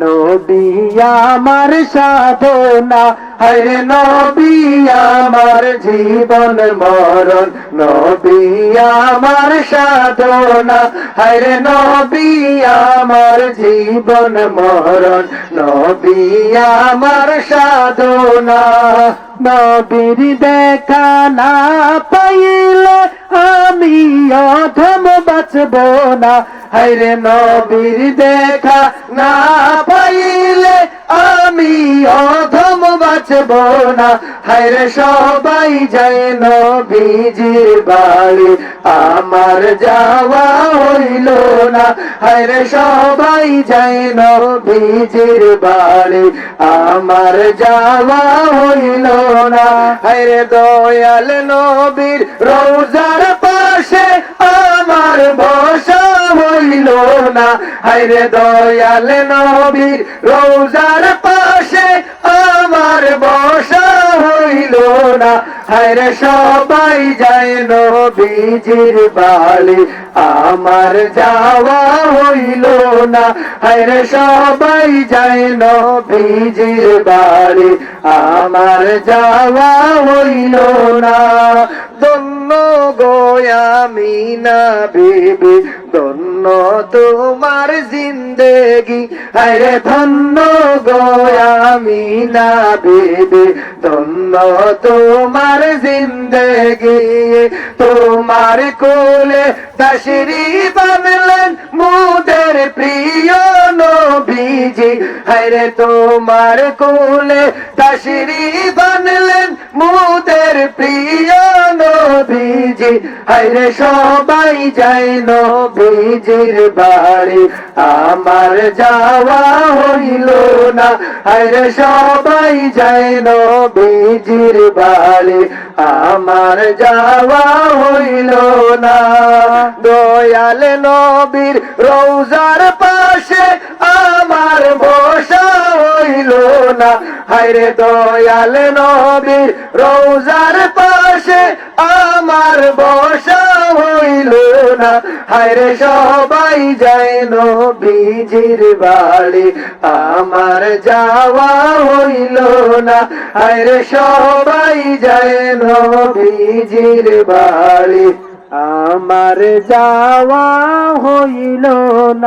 নবী আমার সাধনা হরে নবী আমার জীবন মরণ। নবী আমার সাধনা হরে নবী আমার জীবন মরণ। নবী আমার সাধনা, নবীর দেখা না বাঁচব না। হরে নবীর দেখা না পাইলে আমি অধম বাঁচব না। হরে সবাই যায় নবীজির বাড়ি। আমার যাওয়া হইল না। হরে সবাই যায় নবীজির বাড়ি। আমার যাওয়া হইল না। হরে দয়াল নবীর রোজার হরে দয়াল নবীর রোজার পাশে আমার বসা হইল না। হরে সবাই যায় নবীজির বালি, আমার যাওয়া হইল না। হরে সবাই যায় নবীজির বাড়ি আমার যাওয়া হইল না। দন্য গোয়ামি না বিবি তোমার জিন্দেগি। হরে ধন্য গোয়ামি না বিবি ধন্য তোমার জিন্দেগি। তোমার কোলে দশরি বানলেন মুদের প্রিয় নবীজি। হরে তোমার কোলে দশরি মুদের প্রিয় নবীজি হরে সবাই যায় নবীজির বাড়ি। আমার যাওয়া হইল না হরে সবাই নবীজির বাড়ি। আমার যাওয়া হইল না। দয়াল নবীর রৌজার পাশে আমার বসা না হায়রে দয়াল নবীর রৌজার পাশে আমার বসা হইল না। হায়রে সবাই যায় নবীজির বাড়ি, আমার যাওয়া হইল না। হায়রে সবাই যায় নবীজির বাড়ি, আমার যাওয়া হইল না।